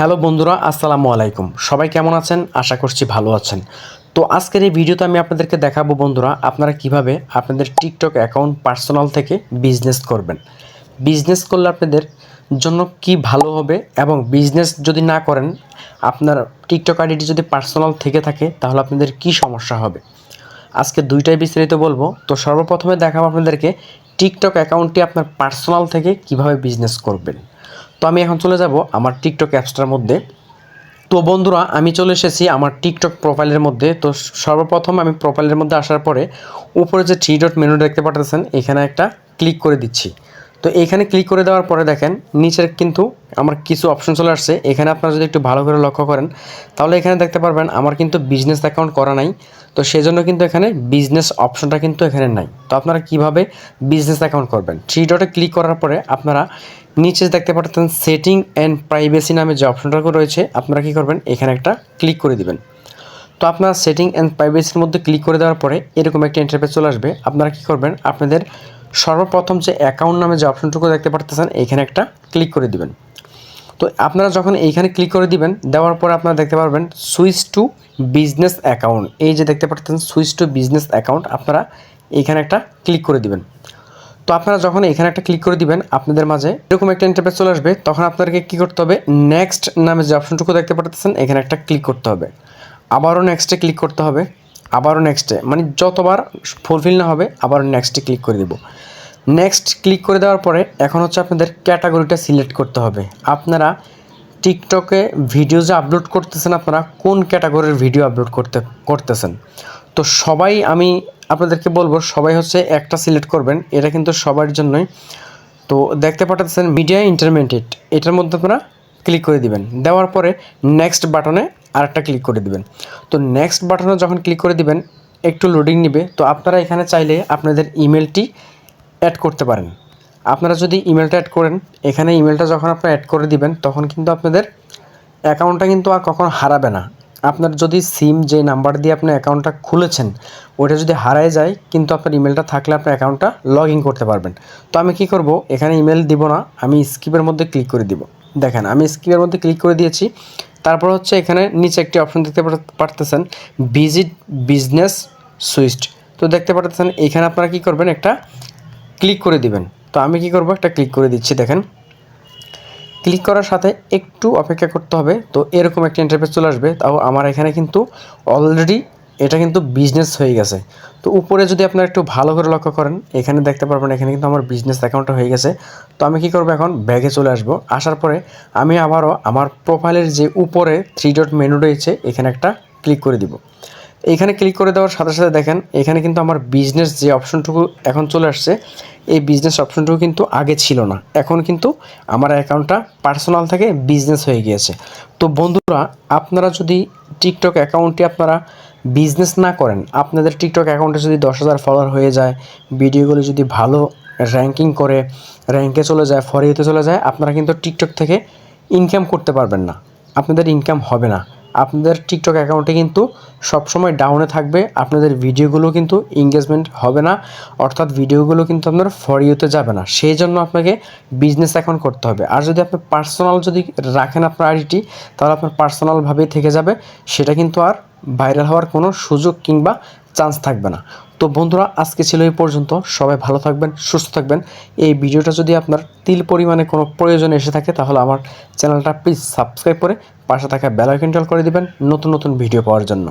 Hello বন্ধুরা, আসসালামু আলাইকুম। সবাই কেমন আছেন? আশা করছি ভালো আছেন। তো আজকের এই ভিডিওতে আমি আপনাদেরকে দেখাবো বন্ধুরা, আপনারা কীভাবে আপনাদের টিকটক অ্যাকাউন্ট পার্সোনাল থেকে বিজনেস করবেন। বিজনেস করলে আপনাদের জন্য কি ভালো হবে এবং বিজনেস যদি না করেন, আপনার টিকটক আইডিটি যদি পার্সোনাল থেকে থাকে, তাহলে আপনাদের কি সমস্যা হবে? আজকে দুইটাই বিস্তারিত বলব। তো সর্বপ্রথমে দেখাবো আপনাদেরকে টিকটক অ্যাকাউন্টটি আপনার পার্সোনাল থেকে কীভাবে বিজনেস করবেন। তো আমি এখন চলে যাব আমার টিকটক অ্যাপসটার মধ্যে। তো বন্ধুরা, আমি চলে এসেছি আমার টিকটক প্রোফাইলের মধ্যে। তো সর্বপ্রথম আমি প্রোফাইলের মধ্যে আসার পরে, উপরে যে থ্রি ডট মেনু দেখতে পাঠাতেছেন এখানে একটা ক্লিক করে দিচ্ছি। তো এখানে ক্লিক করে দেওয়ার পরে দেখেন, নিচের কিন্তু আমার কিছু অপশন চলে আসছে। এখানে আপনারা যদি একটু ভালো করে লক্ষ্য করেন, তাহলে এখানে দেখতে পারবেন আমার কিন্তু বিজনেস অ্যাকাউন্ট করা নাই। তো সেজন্য কিন্তু এখানে বিজনেস অপশনটা কিন্তু এখানে নাই। তো আপনারা কীভাবে বিজনেস অ্যাকাউন্ট করবেন? থ্রি ডটে ক্লিক করার পরে আপনারা নিচে দেখতে পারতেন সেটিং অ্যান্ড প্রাইভেসি নামে যে অপশনটা রয়েছে, আপনারা কী করবেন? এখানে একটা ক্লিক করে দিবেন। তো আপনার সেটিং অ্যান্ড প্রাইভেসির মধ্যে ক্লিক করে দেওয়ার পরে এরকম একটা ইন্টারফেস চলে আসবে। আপনারা কী করবেন? আপনাদের সর্বপ্রথম যে অ্যাকাউন্ট নামে যে অপশনটুকু দেখতে পাচ্ছেন এখানে একটা ক্লিক করে দিবেন। তো আপনারা যখন এইখানে ক্লিক করে দিবেন, দেওয়ার পরে আপনারা দেখতে পারবেন সুইচ টু বিজনেস অ্যাকাউন্ট এই যে দেখতে পাচ্ছেন সুইচ টু বিজনেস অ্যাকাউন্ট আপনারা এইখানে একটা ক্লিক করে দিবেন। তো আপনারা যখন এখানে একটা ক্লিক করে দিবেন, আপনাদের মাঝে এরকম একটা ইন্টারফেস চলে আসবে, তখন আপনাদেরকে কী করতে হবে? নেক্সট নামে যে অপশনটুকু দেখতে পাচ্ছেন এখানে একটা ক্লিক করতে হবে। আবারও নেক্সটে ক্লিক করতে হবে। আবারও নেক্সটে মানে যতবার ফুলফিল না হবে আবার নেক্সটে ক্লিক করে দেবো। নেক্সট ক্লিক করে দেওয়ার পরে এখন হচ্ছে আপনাদের ক্যাটাগরিটা সিলেক্ট করতে হবে। আপনারা টিকটকে ভিডিও যে আপলোড করতেছেন আপনারা, কোন ক্যাটাগরির ভিডিও আপলোড করতে, করতেছেন? তো সবাই আমি আপনাদেরকে বলব, সবাই হচ্ছে একটা সিলেক্ট করবেন, এটা কিন্তু সবার জন্যই। তো দেখতে পাঠাচ্ছেন মিডিয়া ইন্টারমিডিয়েট এটার মধ্যে আপনারা ক্লিক করে দিবেন। দেওয়ার পরে নেক্সট বাটনে আরেকটা ক্লিক করে দিবেন। তো নেক্সট বাটনে যখন ক্লিক করে দিবেন, একটু লোডিং নেবে। তো আপনারা এখানে চাইলে আপনাদের ইমেলটি অ্যাড করতে পারেন। আপনারা যদি ইমেলটা অ্যাড করেন, এখানে ইমেলটা যখন আপনারা অ্যাড করে দিবেন, তখন কিন্তু আপনাদের অ্যাকাউন্টটা কিন্তু আর কখনো হারাবে না। আপনার যদি সিম যে নাম্বার দিয়ে আপনি অ্যাকাউন্টটা খুলেছেন ওটা যদি হারায় যায়, কিন্তু আপনার ইমেলটা থাকলে আপনার অ্যাকাউন্টটা লগ করতে পারবেন। তো আমি কি করব? এখানে ইমেল দিব না, আমি স্কিপের মধ্যে ক্লিক করে দিব। দেখেন, আমি স্কিপের মধ্যে ক্লিক করে দিয়েছি। তারপর হচ্ছে এখানে নিচে একটি অপশন দেখতে পারতেছেন ভিজিট বিজনেস সুইস্ট তো দেখতে পারতেছেন, এখানে আপনারা কি করবেন, একটা ক্লিক করে দিবেন। তো আমি কি করব, একটা ক্লিক করে দিচ্ছি, দেখেন। ক্লিক করার সাথে একটু অপেক্ষা করতে হবে, তো এরকম একটা ইন্টারফেস চলে আসবে। তাও আমার এখানে কিন্তু অলরেডি এটা কিন্তু বিজনেস হয়ে গেছে। তো উপরে যদি আপনারা একটু ভালো করে লক্ষ্য করেন, এখানে দেখতে পারবেন, এখানে কিন্তু আমার বিজনেস অ্যাকাউন্টটা হয়ে গেছে। তো আমি কি করব এখন? ব্যাগে চলে আসব। আসার পরে আমি আবারও আমার প্রোফাইলের যে উপরে থ্রি ডট মেনু রয়েছে, এখানে একটা ক্লিক করে দিব। এখানে ক্লিক করে দেওয়ার সাথে সাথে দেখেন, এখানে কিন্তু আমার বিজনেস যে অপশনটুকু এখন চলে আসছে, এই বিজনেস অপশনটুকু কিন্তু আগে ছিল না। এখন কিন্তু আমার অ্যাকাউন্টটা পার্সোনাল থেকে বিজনেস হয়ে গিয়েছে। তো বন্ধুরা, আপনারা যদি টিকটক অ্যাকাউন্টটি আপনারা বিজনেস না করেন, আপনাদের টিকটক অ্যাকাউন্টে যদি দশ হাজার ফলোয়ার হয়ে যায় ভিডিওগুলো যদি ভালো র্যাঙ্কিং করে র্যাঙ্কে চলে যায় ফরিয়েতে চলে যায়, আপনারা কিন্তু টিকটক থেকে ইনকাম করতে পারবেন না। আপনাদের ইনকাম হবে না। আপনাদের টিকটক অ্যাকাউন্টে কিন্তু সবসময় ডাউনে থাকবে। আপনাদের ভিডিওগুলো কিন্তু এঙ্গেজমেন্ট হবে না, অর্থাৎ ভিডিওগুলো কিন্তু আপনার ফর ইউতে যাবে না। সেই জন্য আপনাকে বিজনেস অ্যাকাউন্ট করতে হবে। আর যদি আপনি পার্সোনাল যদি রাখেন আপনার আইডিটি তাহলে আপনার পার্সোনালভাবেই থেকে যাবে। সেটা কিন্তু আর ভাইরাল হওয়ার কোনো সুযোগ কিংবা চান্স থাকবে না। তো বন্ধুরা, আজকে ছিল এই পর্যন্ত। সবাই ভালো থাকবেন, সুস্থ থাকবেন। এই ভিডিওটা যদি আপনার তিল পরিমাণে কোনো প্রয়োজন এসে থাকে, তাহলে আমার চ্যানেলটা প্লিজ সাবস্ক্রাইব করে পাশে থাকা বেল আইকনটাল করে দিবেন নতুন নতুন ভিডিও পাওয়ার জন্য।